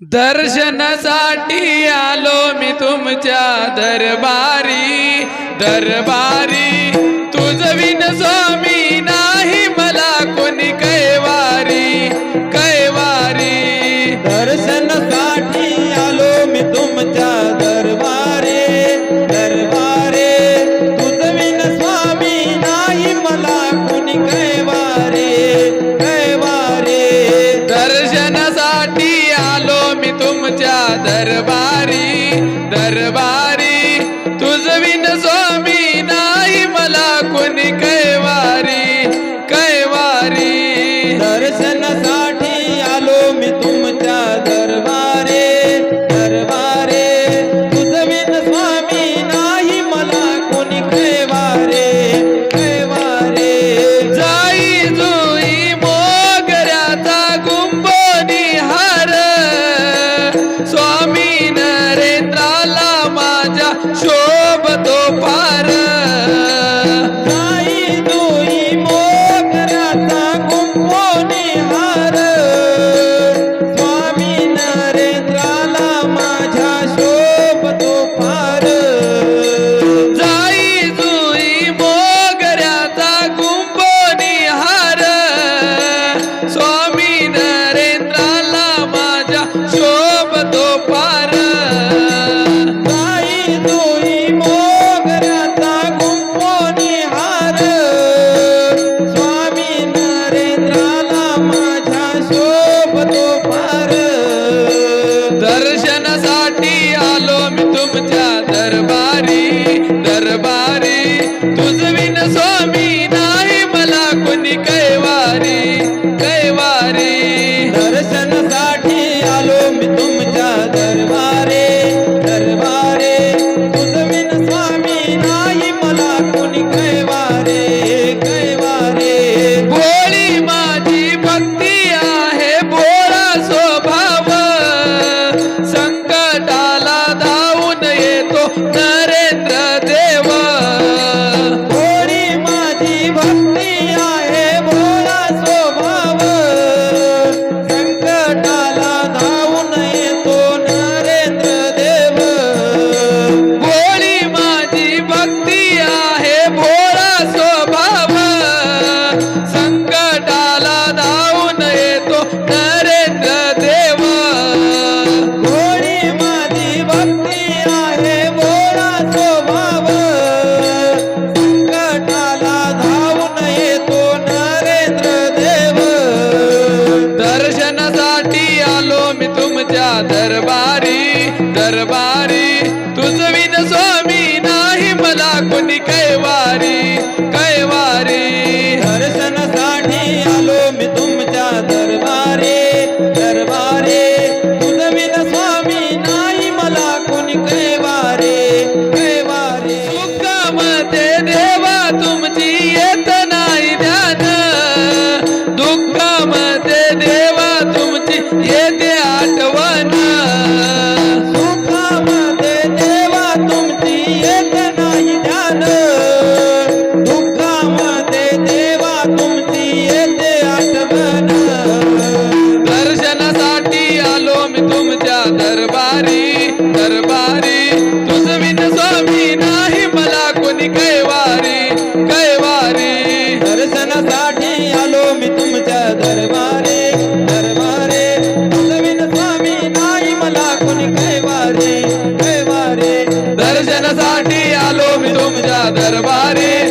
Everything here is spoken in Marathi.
दर्शनासाठी आलो मी तुमच्या दरबारी दरबारी. दरबारी तुझ विन स्वामी नाही मला कोणी कैवारी कैवारी. दर्शन Cho दरबारी तुझविन स्वामी नाही मला कोणी कैवारी कैवारी. दर्शनासाठी आलो मी तुमच्या दरबारी दरबारे. स्वामी आलो मी दरबारी